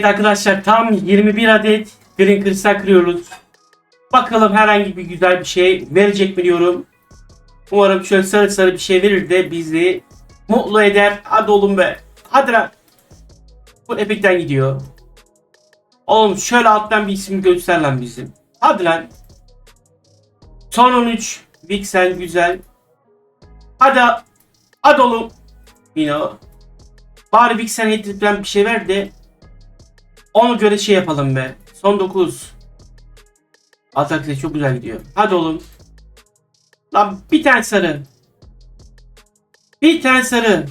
Evet arkadaşlar tam 21 adet green kristal kırıyoruz. Bakalım herhangi bir güzel bir şey verecek mi diyorum. Umarım şöyle sarı sarı bir şey verir de bizi mutlu eder. Hadi oğlum be. Hadi lan. Bu Epic'ten gidiyor. Oğlum şöyle alttan bir isim göster lan bizim. Hadi lan. Son 13. Vixen güzel. Hadi. Hadi oğlum. Yine o. Bari Vixen hedeflen bir şey ver de ona göre şey yapalım be. Son 9. Atak çok güzel gidiyor. Hadi oğlum. Lan bir tane sarı. Bir tane sarı.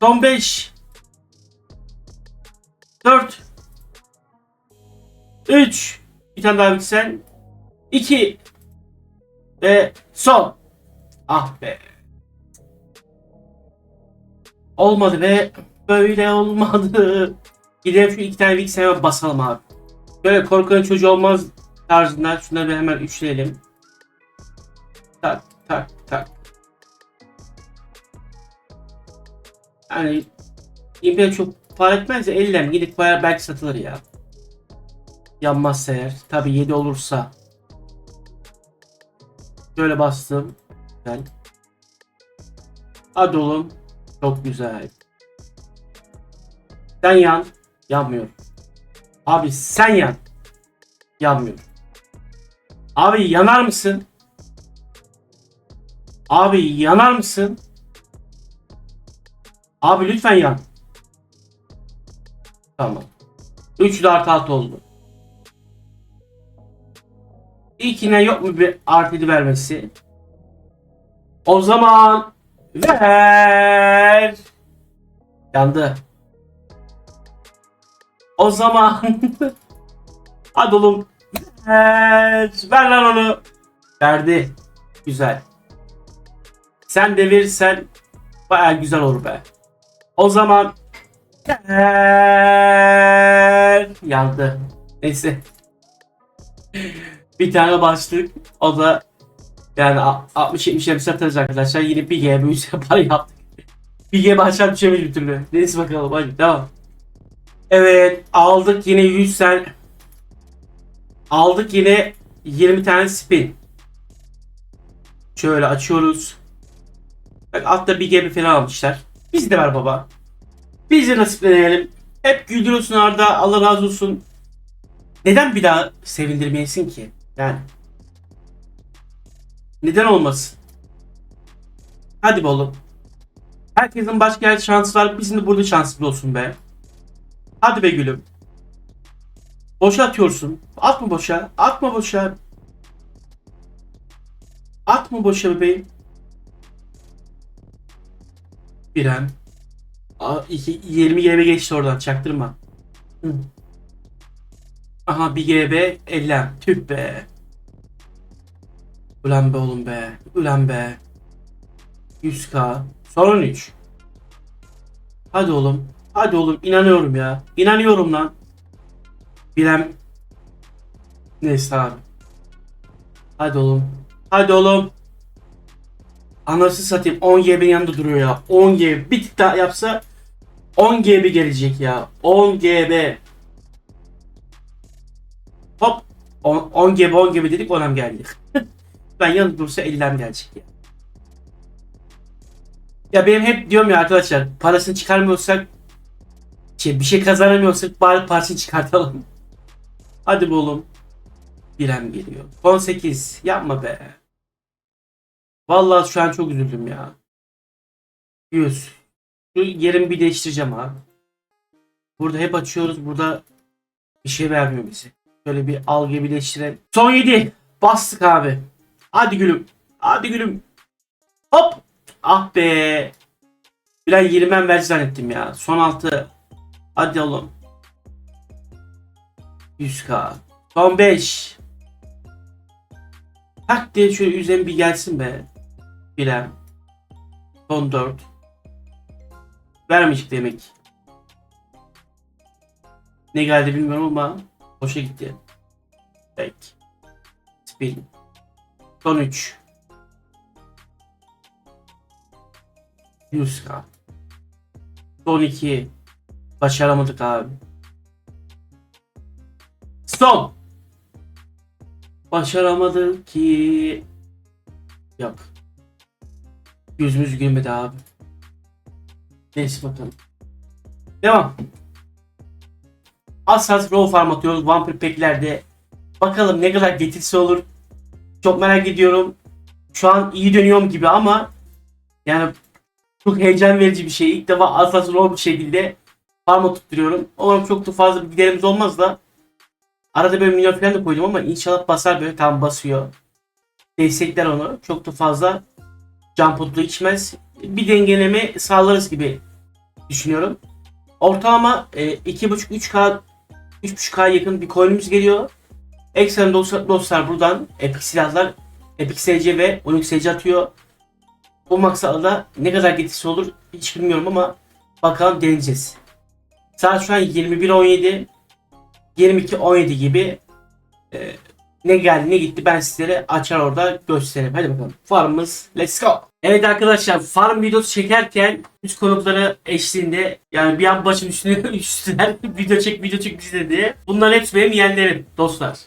Son 5. 4. 3. Bir tane daha Vixen. 2. Ve son. Ah be. Olmadı be. Böyle olmadı. Gidelim şu iki tane hemen basalım abi. Böyle korkanın çocuğu olmaz tarzında şunları bir hemen üçleyelim. Tak tak tak. Yani İmre çok para etmez 50 mi? Gidip bayağı belki satılır ya. Yanmazsa eğer. Tabi 7 olursa. Böyle bastım. Güzel. Hadi. Çok güzel. Sen yan. Yanmıyor. Abi sen yan. Yanmıyor. Abi yanar mısın? Abi yanar mısın? Abi lütfen yan. Tamam. 3 de artı 6 oldu. İlkine yok mu bir artı vermesi? O zaman ver. Yandı. O zaman hadi oğlum ver, ver lan onu. Verdi. Güzel. Sen de verirsen baya güzel olur be. O zaman ver. Yandı. Neyse. bir tane başlık. O da yani 60-70'e bir satarız arkadaşlar. Yine bir GB 100 para yaptık. Bir GB aşağı düşemeyiz bir türlü. Neyse bakalım hadi devam. Evet aldık yine 100 sen. Aldık yine 20 tane spin. Şöyle açıyoruz. Bak altta bir gemi falan almışlar. Biz de ver baba. Biz de nasiplenelim. Hep güldürüyorsun Arda. Allah razı olsun. Neden bir daha sevindirmeyesin ki? Yani. Neden olmasın? Hadi be oğlum. Herkesin başka yer şansı var. Bizim de burada şansımız olsun be. Hadi be gülüm. Boşa atıyorsun. Atma boşa. Atma boşa. Atma boşa bebeğim. Biren. Aa, iki, 20 GB geçti oradan çaktırma. Hı. Aha bir GB 50. Tüh be. Ulan be oğlum be. Ulan be. 100k. Sorun 3. Hadi oğlum. Hadi oğlum inanıyorum ya. İnanıyorum lan. Bilem. Neyse abi. Hadi oğlum. Hadi oğlum. Anası satayım 10 GB'nin yanında duruyor ya. 10 GB bir tık daha yapsa 10 GB gelecek ya. 10 GB. Hop. 10, 10 GB 10 GB dedik 10'am geldi. ben yanında dursa 50'm gelecek ya. Ya benim hep diyorum ya arkadaşlar parasını çıkarmıyorsak şey, bir şey kazanamıyorsak bari parçayı çıkartalım. Hadi oğlum. Birem geliyor. 18. Yapma be. Vallahi şu an çok üzüldüm ya. 100. Şu yerimi bir değiştireceğim abi. Burada hep açıyoruz. Burada bir şey vermiyor bize. Şöyle bir algı birleştirelim. Son 7. Bastık abi. Hadi gülüm. Hadi gülüm. Hop. Ah be. Bilal 20'den ver zannettim ya. Son 6. Hadi oğlum. 100k. Son 5. Tak diye şöyle üzerine bir gelsin be. Bilal. Son 4. Vermeyecek demek. Ne geldi bilmiyorum ama boşa gitti. Peki. Spin. Son 3. 100k. Son 2. Başaramadık abi. Son. Başaramadık ki. Yok. Gözümüz gülmedi abi. Neyse bakalım. Devam. Asas Raw farm atıyoruz Vampir Pack'lerde. Bakalım ne kadar getirisi olur. Çok merak ediyorum. Şu an iyi dönüyorum gibi ama yani çok heyecan verici bir şey. İlk defa Asas Raw bir şekilde farm tutturuyorum. Umarım çok da fazla bir giderimiz olmaz da arada böyle milyon falan da koydum ama inşallah basar böyle tam basıyor. Destekler onu. Çok da fazla can potu içmez. Bir dengeleme sağlarız gibi düşünüyorum. Ortalama e, 2.5-3K 3.5K yakın bir coin'imiz geliyor. Ekstra dostlar, dostlar buradan Epic silahlar Epic SC ve Onyx SC atıyor. Bu maksatla ne kadar getirisi olur hiç bilmiyorum ama bakalım deneyeceğiz. Saat şu an 21.17 22.17 gibi e, ne geldi ne gitti ben sizlere açar orada göstereyim. Hadi bakalım. Farmımız let's go. Evet arkadaşlar farm videosu çekerken üst konukları eşliğinde yani bir an başım üstüne üstüne video çek video çek bize diye. Bunların hepsi benim yeğenlerim dostlar.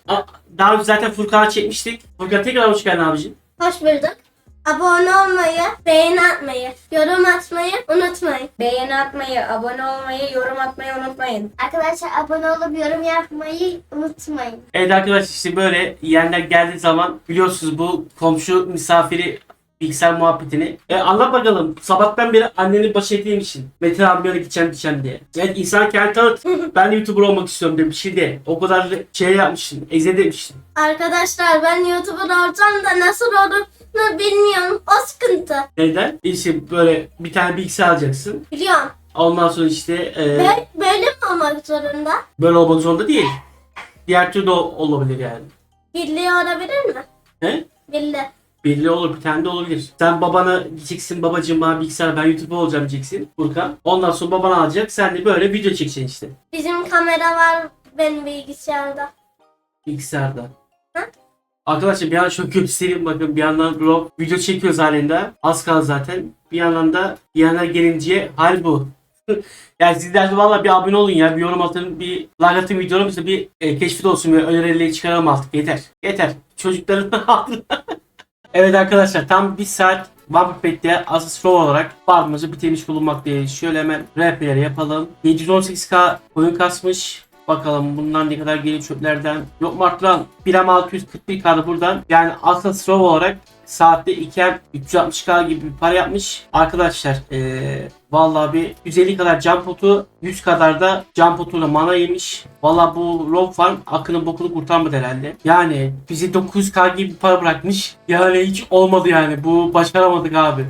Daha önce zaten Furkan'a çekmiştik. Furkan tekrar hoş geldin abicim. Hoş bulduk. Abone olmayı, beğeni atmayı, yorum atmayı unutmayın. Beğeni atmayı, abone olmayı, yorum atmayı unutmayın. Arkadaşlar abone olup yorum yapmayı unutmayın. Evet arkadaşlar işte böyle yeğenler geldiği zaman biliyorsunuz bu komşu misafiri bilgisayar muhabbetini. E, anlat bakalım. Sabahtan beri anneni baş ettiğim Metin abi böyle gideceğim gideceğim diye. Evet insan kendi tanıt. ben de YouTuber olmak istiyorum demiş de. O kadar da şey yapmışsın. Eze demişsin. Arkadaşlar ben YouTuber olacağım da nasıl olduğunu bilmiyorum. O sıkıntı. Neden? İşte böyle bir tane bilgisayar alacaksın. Biliyorum. Ondan sonra işte e, Böyle, böyle mi olmak zorunda? böyle olmak zorunda değil. Diğer türlü de ol- olabilir yani. Birliği olabilir mi? He? Birliği. Belli olur bir tane de olabilir. Sen babana diyeceksin babacığım bana bilgisayar ben YouTuber olacağım diyeceksin Furkan. Ondan sonra baban alacak sen de böyle video çekeceksin işte. Bizim kamera var benim bilgisayarda. Bilgisayarda. Hı? Arkadaşlar bir an şöyle göstereyim bakın bir yandan Rob video çekiyoruz halinde. Az kaldı zaten. Bir yandan da yanına gelince hal bu. yani sizler de valla bir abone olun ya. Bir yorum atın, bir like atın işte bir e, keşfet olsun ve önerileri çıkaralım artık. Yeter. Yeter. Çocukların altına. Evet arkadaşlar tam bir saat Vampirpet'te Asus Row olarak farmımızı bitirmiş bulunmaktayız. Şöyle hemen RP'leri yapalım. 718k oyun kasmış. Bakalım bundan ne kadar geliyor çöplerden. Yok mu arttıran 1M641 kaldı buradan. Yani Asus Row olarak saatte 2M 360k gibi bir para yapmış. Arkadaşlar ee, vallahi bir 150 kadar jump potu 100 kadar da jump potuyla mana yemiş. Vallahi bu Rob Farm akının bokunu kurtarmadı herhalde. Yani bize 900k gibi bir para bırakmış. Yani hiç olmadı yani. Bu başaramadık abi.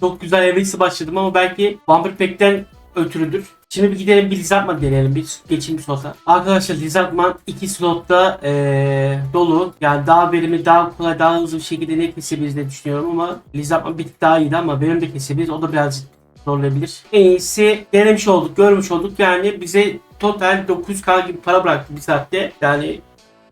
Çok güzel hevesli başladım ama belki Vampir Pack'ten ötürüdür. Şimdi bir gidelim bir Lizardman deneyelim. Bir geçeyim bir slota. Arkadaşlar Lizardman iki slotta eee, dolu. Yani daha verimli, daha kolay, daha hızlı bir şekilde ne kesebiliriz diye düşünüyorum ama Lizardman bir tık daha iyiydi ama benim de kesebiliriz. O da birazcık zorlayabilir. En iyisi denemiş olduk, görmüş olduk. Yani bize total 900k gibi para bıraktı bir saatte. Yani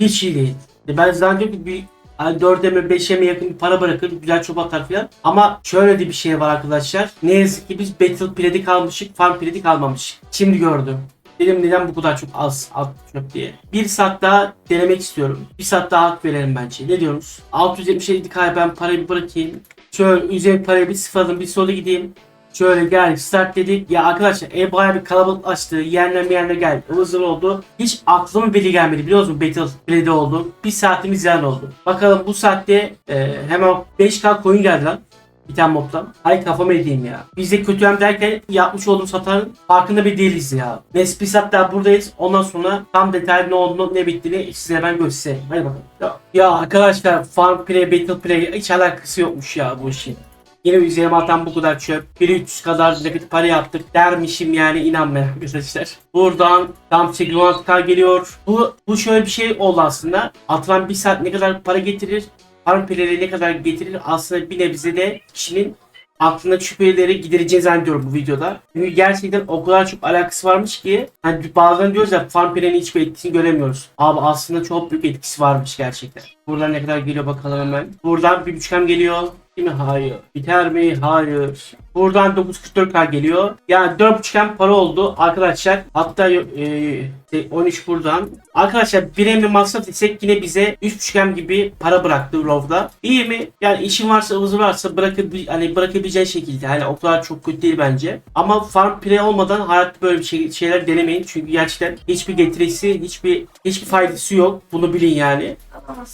hiç iyi değil. Ben zannediyorum ki bir Hani 4'e mi 5'e mi yakın bir para bırakır, güzel çöp atar falan. Ama şöyle de bir şey var arkadaşlar. Ne yazık ki biz Battle Predik almışık, Farm Predik almamışık. Şimdi gördüm. Dedim neden bu kadar çok az at çöp diye. Bir saat daha denemek istiyorum. Bir saat daha hak verelim bence. Ne diyorsunuz? 677k ben parayı bırakayım. Şöyle üzerine parayı bir sıfırladım bir sola gideyim. Şöyle gel start dedik. Ya arkadaşlar ev bayağı bir kalabalıklaştı. Yerler mi yerler geldi. Ivır oldu. Hiç aklıma bile gelmedi biliyor musun? Battle Play'de oldu. Bir saatimiz yan oldu. Bakalım bu saatte e, hemen 5k coin geldi lan. Bir tane mobdan. Ay kafama edeyim ya. Biz de kötüyem derken yapmış olduğum satanın farkında bir değiliz ya. Neyse bir saat daha buradayız. Ondan sonra tam detaylı ne olduğunu ne bittiğini size ben göstereyim. Hadi bakalım. Ya, ya arkadaşlar Farm Play, Battle Play hiç alakası yokmuş ya bu işin. Yine üzerime atan bu kadar çöp. 1300 kadar nakit para yaptık dermişim yani inanmayın arkadaşlar. Buradan tam 816k geliyor. Bu, bu şöyle bir şey oldu aslında. Atılan bir saat ne kadar para getirir? Farm play'leri ne kadar getirir? Aslında bir nebze de kişinin aklına şüpheleri gidereceğini zannediyorum bu videoda. Çünkü gerçekten o kadar çok alakası varmış ki hani bazen diyoruz ya farm play'in hiçbir etkisini göremiyoruz. Abi aslında çok büyük etkisi varmış gerçekten. Buradan ne kadar geliyor bakalım hemen. Buradan bir buçukam geliyor. Mi? Hayır. Biter mi? Hayır. Buradan 944k geliyor. Yani 4.5M para oldu arkadaşlar. Hatta e, 13 buradan. Arkadaşlar bir emri masraf etsek yine bize 3.5M gibi para bıraktı Rov'da. İyi mi? Yani işin varsa ıvızı varsa bırakabil hani bırakabileceğin şekilde. Hani o kadar çok kötü değil bence. Ama farm pre olmadan hayatta böyle bir şey, şeyler denemeyin. Çünkü gerçekten hiçbir getirisi, hiçbir hiçbir faydası yok. Bunu bilin yani.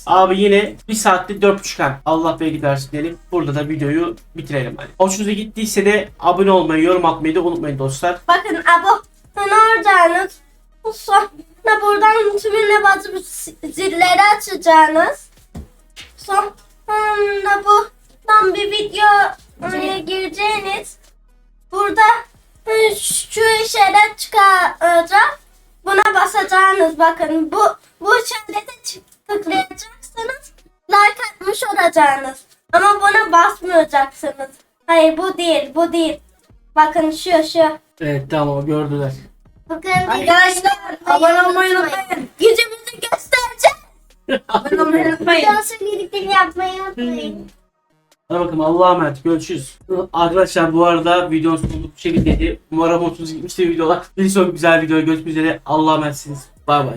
Abi yine bir saatte 4.5 hem. Allah belki dersin diyelim. Burada da videoyu bitirelim hadi. Hoşunuza gittiyse de abone olmayı, yorum atmayı da unutmayın dostlar. Bakın abone olacağınız. Sonra buradan tümüne basıp zilleri açacağınız. Sonra buradan bir videoya gireceğiniz. Burada e, şu işaret çıkaracak. Buna basacağınız bakın. Bu bu işarete çı- tıklayacaksınız. Like atmış olacaksınız. Ama buna basmayacaksınız. Hayır bu değil bu değil. Bakın şu şu. Evet tamam gördüler. Bakın Arkadaşlar abone olmayı unutmayın. Gücümüzü göstereceğiz. Abone olmayı unutmayın. Dansı birlikte yapmayı unutmayın. Hadi bakalım Allah'a emanet görüşürüz. Arkadaşlar bu arada videonun sonu bu şekildeydi. Umarım hoşunuza gitmiştir videolar. Bir sonraki güzel videoya görüşmek üzere. Allah'a emanetsiniz. Bay bay.